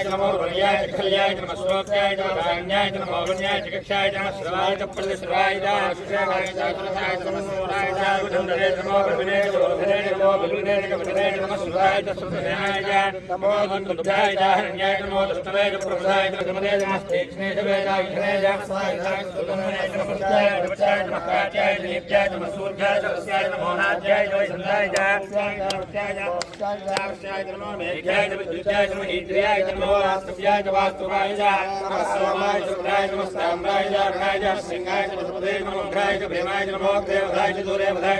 च नमो वर्याय च खल्याय च नमः श्रोत्याय च नमः धान्याय च नमो वन्याय च कक्षाय च नमः श्रवाय च प्रतिश्रवाय च सुषेवाय च तुलसाय च नमः सूराय च సింహాయ నమో దేవాయ నమో దేవాయ దూరే వదాయ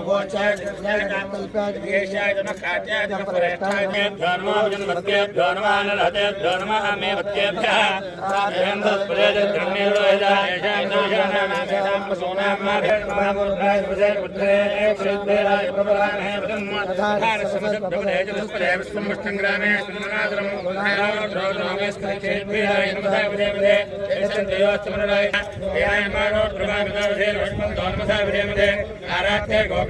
नमोचाय कृष्णाय कामकल्पाय देशाय नमः कात्याय नमः परेष्ठाय धर्माभिजन भक्त्ये धर्मान रहते धर्म हमें भक्त्येभ्यः साधयं तत्प्रयज धन्य रोहिता येषां दोषाणां येषां पशूनां माभ्यं महामुद्राय विजय बुद्धे श्रीद्धेराय प्रबलामहे ब्रह्मधार समस्त प्रबलेज तत्प्रय विश्वं विष्णुं ग्रामे सुमनादरं गुणायोद्रोजनमे स्थितेभ्यः नमः विजय विजय येषां देवास्तमनराय याय मानो प्रभाविता विजय लक्ष्मण धर्मसा विजय विजय आराध्य गोप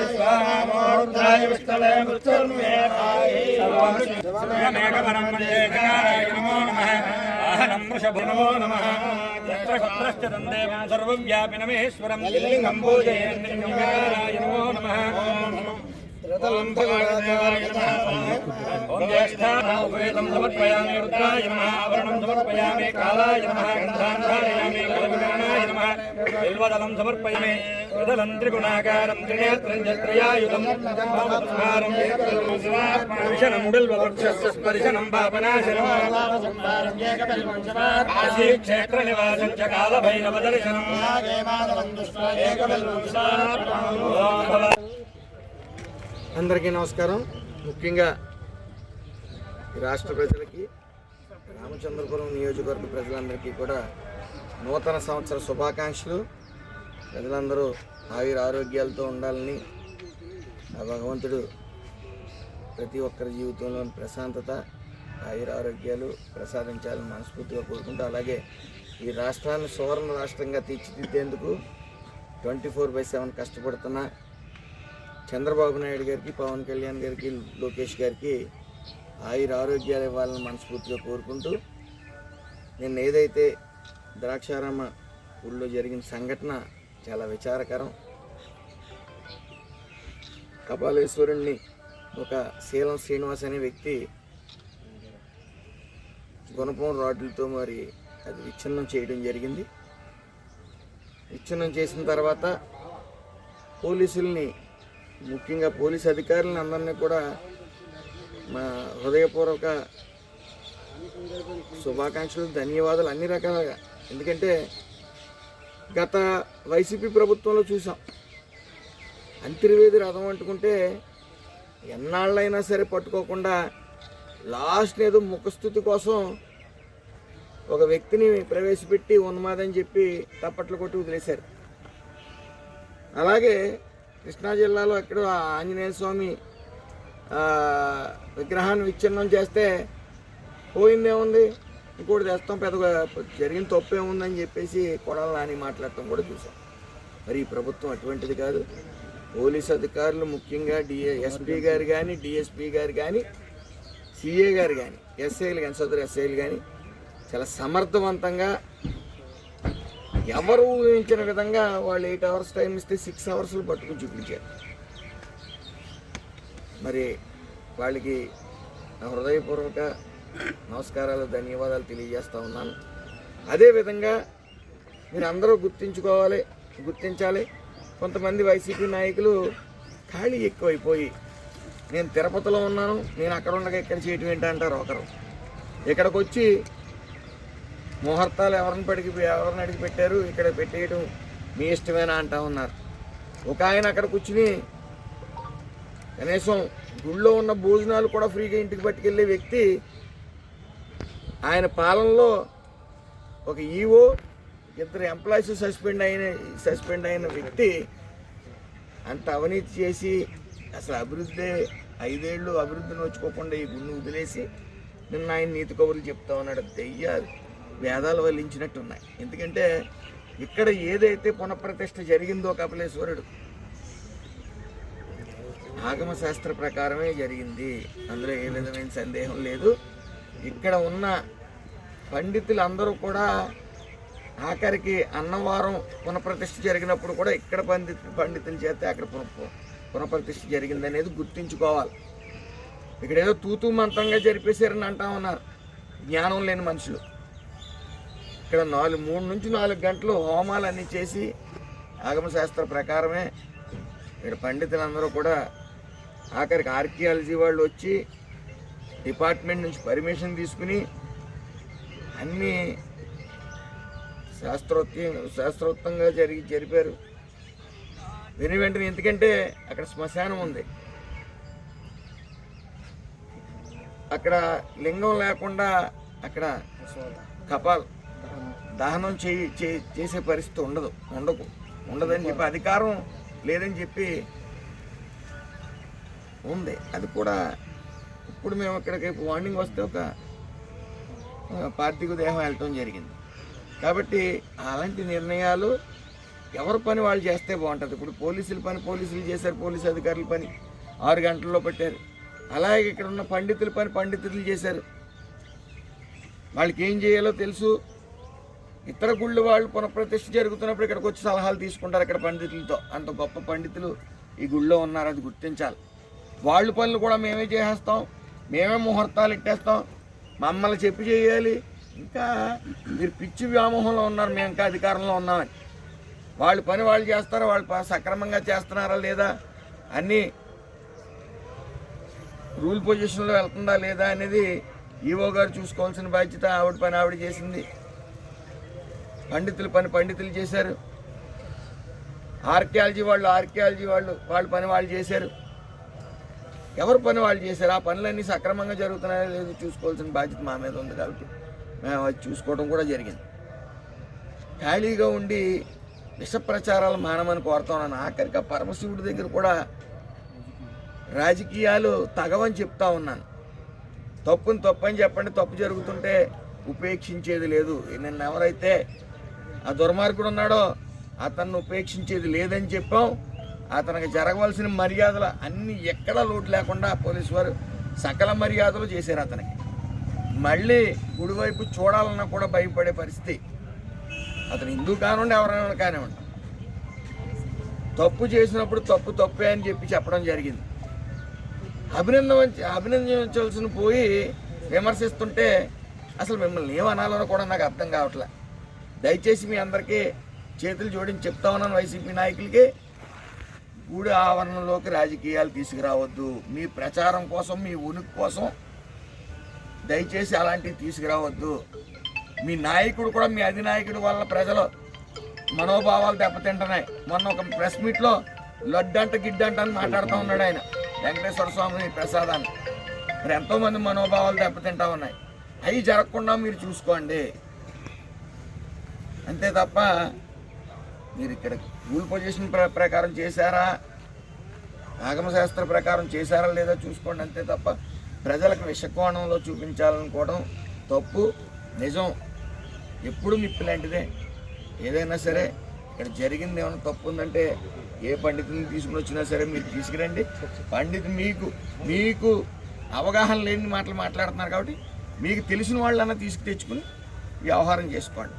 విశాంతకః విష్ణవే మృత్యుర్మేధాయ మేఘవరం నమో నమః. ఆహనం వృషభో సర్వవ్యాపినమేశ్వరం లింగం పూజయేన్నింగారాయ నమో నమః. ఓం సమర్పయామి రుద్రాయ నమః ఆవరణం సమర్పయామి కాలాయ నమః గంధాన్ ధారయామి కలవిమానాయ బిల్వదలం సమర్పయామి విదలం త్రిగుణాకారం త్రినేత్రం చత్రయాయుధం భావత్కారం బిల్వవృక్షస్య స్పర్శనం పాపనాశనం కాశీ క్షేత్ర నివాసం చ కాలభైరవ దర్శనం అందరికీ నమస్కారం. ముఖ్యంగా ఈ రాష్ట్ర ప్రజలకి రామచంద్రపురం నియోజకవర్గ ప్రజలందరికీ కూడా నూతన సంవత్సర శుభాకాంక్షలు. ప్రజలందరూ ఆయుర ఆరోగ్యాలతో ఉండాలని ఆ భగవంతుడు ప్రతి ఒక్కరి జీవితంలో ప్రశాంతత ఆయుర ఆరోగ్యాలు ప్రసాదించాలని మనస్ఫూర్తిగా కోరుకుంటూ అలాగే ఈ రాష్ట్రాన్ని సువర్ణ రాష్ట్రంగా తీర్చిదిద్దేందుకు ట్వంటీ ఫోర్ బై సెవెన్ కష్టపడుతున్న చంద్రబాబు నాయుడు గారికి పవన్ కళ్యాణ్ గారికి లోకేష్ గారికి ఆయుర ఆరోగ్యాలు ఇవ్వాలని మనస్ఫూర్తిగా కోరుకుంటూ నిన్న ఏదైతే ద్రాక్షారామ ఊళ్ళో జరిగిన సంఘటన చాలా విచారకరం. కపాలేశ్వరుణ్ణి ఒక శీలం శ్రీనివాస్ అనే వ్యక్తి గుణపం రాడ్లతో మరి అది విచ్ఛిన్నం చేయడం జరిగింది. విచ్ఛిన్నం చేసిన తర్వాత పోలీసుల్ని ముఖ్యంగా పోలీస్ అధికారులను అందరినీ కూడా మా హృదయపూర్వక శుభాకాంక్షలు ధన్యవాదాలు అన్ని రకాలుగా. ఎందుకంటే గత వైసీపీ ప్రభుత్వంలో చూసాం. అంతర్వేది రథం అంటుకుంటే ఎన్నాళ్ళైనా సరే పట్టుకోకుండా లాస్ట్ ఏదో ముఖస్థుతి కోసం ఒక వ్యక్తిని ప్రవేశపెట్టి ఉన్మాదని చెప్పి తప్పట్లు కొట్టి వదిలేశారు. అలాగే కృష్ణా జిల్లాలో ఎక్కడో ఆంజనేయ స్వామి విగ్రహాన్ని విచ్ఛిన్నం చేస్తే పోయిందేముంది? ఇంకోటి తెస్తాం పెద్దగా జరిగిన తప్పే ఉందని చెప్పేసి కొడాలి నాని మాట్లాడటం కూడా చూసాం. మరి ఈ ప్రభుత్వం అటువంటిది కాదు. పోలీస్ అధికారులు ముఖ్యంగా డిఏ ఎస్పీ గారు కానీ డిఎస్పీ గారు కానీ సిఏ గారు కానీ ఎస్ఐలు కానీ సదరు ఎస్ఐలు కానీ చాలా సమర్థవంతంగా ఎవరు ఊహించిన విధంగా వాళ్ళు ఎయిట్ అవర్స్ టైం ఇస్తే సిక్స్ అవర్స్లో పట్టుకుని చూపించారు. మరి వాళ్ళకి నా హృదయపూర్వక నమస్కారాలు ధన్యవాదాలు తెలియజేస్తూ ఉన్నాను. అదేవిధంగా మీరు అందరూ గుర్తించుకోవాలి గుర్తించాలి. కొంతమంది వైసీపీ నాయకులు ఖాళీ ఎక్కువైపోయి నేను తిరుపతిలో ఉన్నాను నేను అక్కడ ఉండగా ఇక్కడ చేయటం ఏంటి అంటారు ఒకరు. ఇక్కడికి వచ్చి ముహూర్తాలు ఎవరిని పడికి ఎవరిని అడిగి పెట్టారు? ఇక్కడ పెట్టేయడం మీ ఇష్టమేనా అంటా ఉన్నారు. ఒక ఆయన అక్కడ కూర్చుని కనీసం గుళ్ళో ఉన్న భోజనాలు కూడా ఫ్రీగా ఇంటికి పట్టుకెళ్ళే వ్యక్తి ఆయన పాలనలో ఒక ఈవో ఇద్దరు ఎంప్లాయీస్ సస్పెండ్ అయిన సస్పెండ్ అయిన వ్యక్తి అంత అవినీతి చేసి అసలు అభివృద్ధి ఐదేళ్ళు అభివృద్ధి నోచుకోకుండా ఈ గుండు వదిలేసి నిన్న ఆయన నీతి కబుర్లు చెప్తా ఉన్నాడు. దెయ్యాలు. వేదాలు వల్లించినట్టు ఉన్నాయి ఎందుకంటే ఇక్కడ ఏదైతే పునఃప్రతిష్ఠ జరిగిందో కపిలేశ్వరుడు ఆగమ శాస్త్ర ప్రకారమే జరిగింది. అందులో ఏ విధమైన సందేహం లేదు. ఇక్కడ ఉన్న పండితులు అందరూ కూడా ఆఖరికి అన్నవారం పునఃప్రతిష్ఠ జరిగినప్పుడు కూడా ఇక్కడ పండిత పండితులు చేస్తే అక్కడ పునః పునఃప్రతిష్ఠ జరిగింది అనేది గుర్తుంచుకోవాలి. ఇక్కడ ఏదో తూతూ మంత్రంగా జరిపేశారని అంటా ఉన్నారు. జ్ఞానం లేని మనుషులు. ఇక్కడ నాలుగు మూడు నుంచి నాలుగు గంటలు హోమాలు అన్నీ చేసి ఆగమశాస్త్ర ప్రకారమే ఇక్కడ పండితులందరూ కూడా ఆఖరికి ఆర్కియాలజీ వాళ్ళు వచ్చి డిపార్ట్మెంట్ నుంచి పర్మిషన్ తీసుకుని అన్నీ శాస్త్రోక్తి శాస్త్రోక్తంగా జరిగి జరిపారు. విని వెంటనే ఎందుకంటే అక్కడ శ్మశానం ఉంది. అక్కడ లింగం లేకుండా అక్కడ కపాల్ దహనం చేయి చే- చేసే పరిస్థితి ఉండదు ఉండకు ఉండదని చెప్పి అధికారం లేదని చెప్పి ఉంది. అది కూడా ఇప్పుడు మేము ఇక్కడికి వార్నింగ్ వస్తే ఒక ఆ, పార్థివ దేహం వెళ్ళటం జరిగింది. కాబట్టి అలాంటి నిర్ణయాలు ఎవరి పని వాళ్ళు చేస్తే బాగుంటుంది. ఇప్పుడు పోలీసుల పని పోలీసులు చేశారు పోలీసు అధికారుల పని ఆరు గంటల్లో పెట్టారు. అలాగే ఇక్కడ ఉన్న పండితుల పని పండితులు చేశారు. వాళ్ళకి ఏం చేయాలో తెలుసు. ఇతర గుళ్ళు వాళ్ళు పునఃప్రతిష్ఠ జరుగుతున్నప్పుడు ఇక్కడికి వచ్చి సలహాలు తీసుకుంటారు ఇక్కడ పండితులతో. అంత గొప్ప పండితులు ఈ గుళ్ళో ఉన్నారు అది గుర్తించాలి. వాళ్ళ పనులు కూడా మేమే చేసేస్తాం మేమే ముహూర్తాలు ఇట్టేస్తాం మమ్మల్ని చెప్పి చేయాలి. ఇంకా మీరు పిచ్చి వ్యామోహంలో ఉన్నారు మేము ఇంకా అధికారంలో ఉన్నామని. వాళ్ళ పని వాళ్ళు చేస్తారా వాళ్ళు సక్రమంగా చేస్తున్నారా లేదా అన్నీ రూల్ పొజిషన్లో వెళ్తుందా లేదా అనేది ఈవో గారు చూసుకోవాల్సిన బాధ్యత ఆవిడ పని ఆవిడ చేసింది. పండితుల పని పండితులు చేశారు. ఆర్కియాలజీ వాళ్ళు ఆర్కియాలజీ వాళ్ళు వాళ్ళ పని వాళ్ళు చేశారు. ఎవరు పని వాళ్ళు చేశారు? ఆ పనులన్నీ సక్రమంగా జరుగుతున్నాయో లేదో చూసుకోవాల్సిన బాధ్యత మా మీద ఉంది కాబట్టి మేము అది చూసుకోవడం కూడా జరిగింది. ఖాళీగా ఉండి విష ప్రచారాలు మానమని కోరుతున్నాను. ఆఖరిగా పరమశివుడి దగ్గర కూడా రాజకీయాలు తగవని చెప్తా ఉన్నాను. తప్పుని తప్పు అని చెప్పండి తప్పు జరుగుతుంటే ఉపేక్షించేది లేదు. నిన్న ఎవరైతే ఆ దుర్మార్గుడు ఉన్నాడో అతన్ని ఉపేక్షించేది లేదని చెప్పాం. అతనికి జరగవలసిన మర్యాదలు అన్ని ఎక్కడా లోటు లేకుండా పోలీసు వారు సకల మర్యాదలు చేశారు అతనికి. మళ్ళీ కుడివైపు చూడాలన్నా కూడా భయపడే పరిస్థితి. అతను హిందూ కానివ్వండి ఎవరైనా కానివ్వండి. తప్పు చేసినప్పుడు తప్పు తప్పే అని చెప్పి చెప్పడం జరిగింది. అభినందన అభినందించవలసిన పోయి విమర్శిస్తుంటే అసలు మిమ్మల్ని ఏమనాలో కూడా నాకు అర్థం కావట్లే. దయచేసి మీ అందరికీ చేతులు జోడించి చెప్తా ఉన్నాను వైసీపీ నాయకులకి. గూడి ఆవరణలోకి రాజకీయాలు తీసుకురావద్దు. మీ ప్రచారం కోసం మీ ఉనికి కోసం దయచేసి అలాంటివి తీసుకురావద్దు. మీ నాయకుడు కూడా మీ అధినాయకుడు వల్ల ప్రజలు మనోభావాలు దెబ్బతింటున్నాయి. మొన్న ఒక ప్రెస్ మీట్లో లడ్డంట గిడ్డంట అని మాట్లాడుతూ ఉన్నాడు ఆయన. వెంకటేశ్వర స్వామి ప్రసాదాన్ని. మరి ఎంతోమంది మనోభావాలు దెబ్బతింటా ఉన్నాయి. అవి జరగకుండా మీరు చూసుకోండి. అంతే తప్ప మీరు ఇక్కడ రూల్ పొజిషన్ ప్ర ప్రకారం చేశారా? ఆగమశాస్త్ర ప్రకారం చేశారా లేదా చూసుకోండి. అంతే తప్ప ప్రజలకు విషకోణంలో చూపించాలనుకోవడం తప్పు నిజం. ఎప్పుడు నిప్పు లాంటిదే. ఏదైనా సరే ఇక్కడ జరిగింది ఏమైనా తప్పు ఉందంటే ఏ పండితుని తీసుకుని వచ్చినా సరే మీరు తీసుకురండి. పండితు మీకు మీకు అవగాహన లేని మాటలు మాట్లాడుతున్నారు కాబట్టి మీకు తెలిసిన వాళ్ళన్నా తీసుకు తెచ్చుకుని వ్యవహారం చేసుకోండి.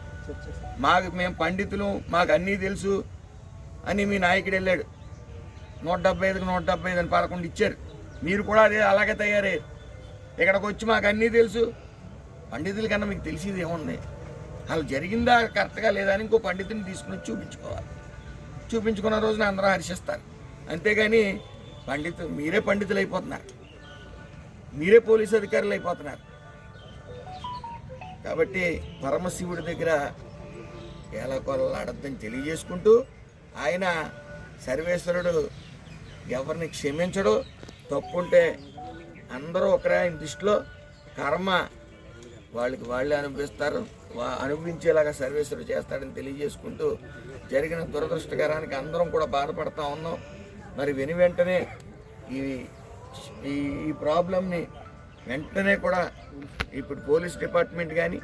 మాకు మేము పండితులు మాకు అన్నీ తెలుసు అని మీ నాయకుడు వెళ్ళాడు. నూట డెబ్బై ఐదుకి నూట డెబ్బై ఐదు అని పదకొండు ఇచ్చారు. మీరు కూడా అదే అలాగే తయారయ్యారు ఇక్కడికి వచ్చి మాకు అన్నీ తెలుసు. పండితుల కన్నా మీకు తెలిసేది ఏముంది? అలా జరిగిందా కరెక్ట్గా లేదా అని ఇంకో పండితుని తీసుకుని చూపించుకోవాలి. చూపించుకున్న రోజున అందరూ హర్షిస్తారు. అంతేగాని పండితు మీరే పండితులు అయిపోతున్నారు. మీరే పోలీసు అధికారులు అయిపోతున్నారు. కాబట్టి పరమశివుడి దగ్గర ఎలా కొలాడద్దని తెలియజేసుకుంటూ ఆయన సర్వేశ్వరుడు ఎవరిని క్షమించడు తప్పుంటే అందరూ ఒకరే ఆయన దృష్టిలో. కర్మ వాళ్ళకి వాళ్ళే అనుభవిస్తారు వా అనుభవించేలాగా సర్వేశ్వరుడు చేస్తాడని తెలియజేసుకుంటూ జరిగిన దురదృష్టకరానికి అందరం కూడా బాధపడతా ఉన్నాం. మరి వెను వెంటనే ఈ ఈ ఈ ప్రాబ్లమ్ని వెంటనే కూడా ఇప్పుడు పోలీస్ డిపార్ట్మెంట్ కానీ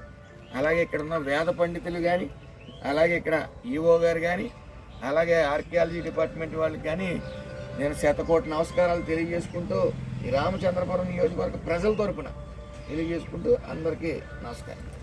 అలాగే ఇక్కడ ఉన్న వేద పండితులు కానీ అలాగే ఇక్కడ ఈఓ గారు కానీ అలాగే ఆర్కియాలజీ డిపార్ట్మెంట్ వాళ్ళకి కానీ నేను శతకోటి నమస్కారాలు తెలియజేసుకుంటూ ఈ రామచంద్రపురం నియోజకవర్గ ప్రజల తరపున తెలియజేసుకుంటూ అందరికీ నమస్కారం.